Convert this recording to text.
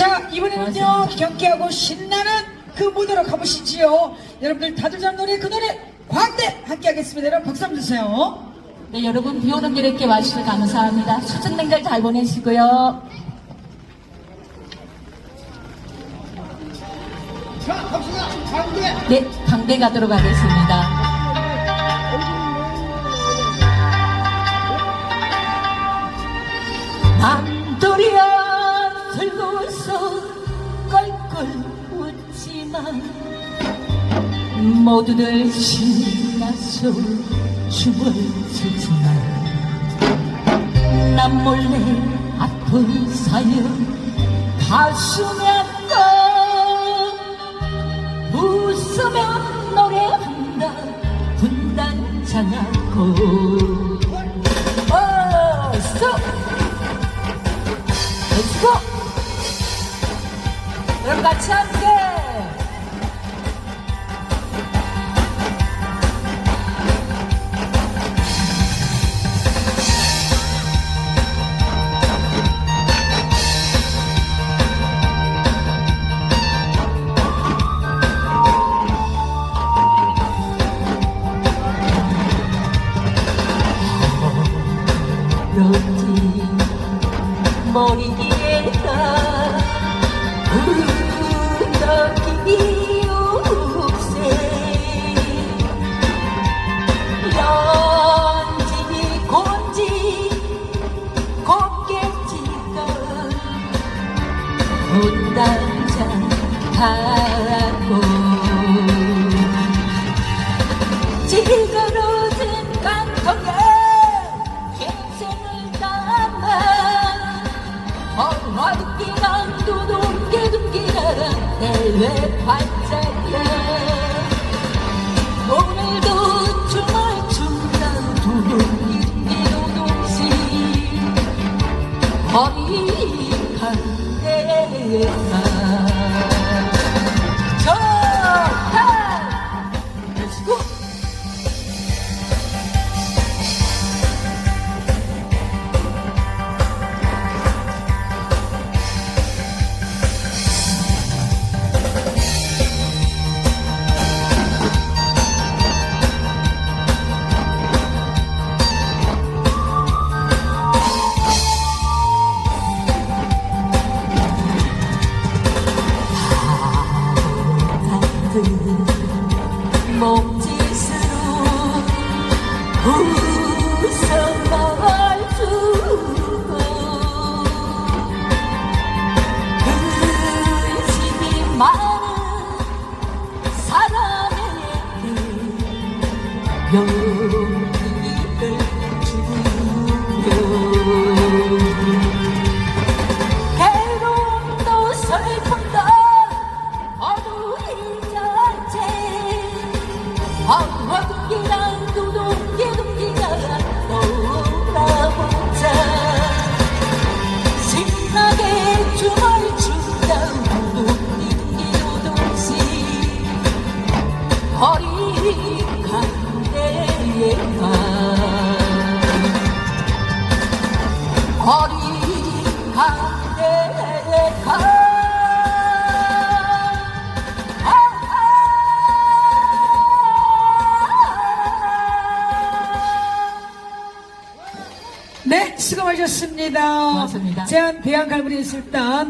자, 이번에는요, 경쾌하고 신나는 그 무대로 가보시지요. 여러분들 다들 잘 노래, 그 노래, 광대 함께 하겠습니다. 여러분 박수 한번 주세요. 네, 여러분 비 오는 길에 함께 와주셔서 감사합니다. 수정 명절 잘 보내시고요. 자, 갑시다. 광대. 네, 강대 가도록 하겠습니다. 즐거워서 껄껄 웃지만 모두들 신나서 춤을 추지만 난 몰래 아픈 사연 가슴에 껏 웃으며 노래한다. 분단 장하고. 어스 여러분 같이 함께. 머리 분단장 하고. 찌그러진 깡통에 인생을 담아 헐헐기랑 두둥기둥기랑 내외 반짝여 오늘도 춤을 춘다 두둥기둥기 동시. 허리한 데가 웃 네, 수고하셨습니다. 고맙습니다. 제한 대한 갈무리 술단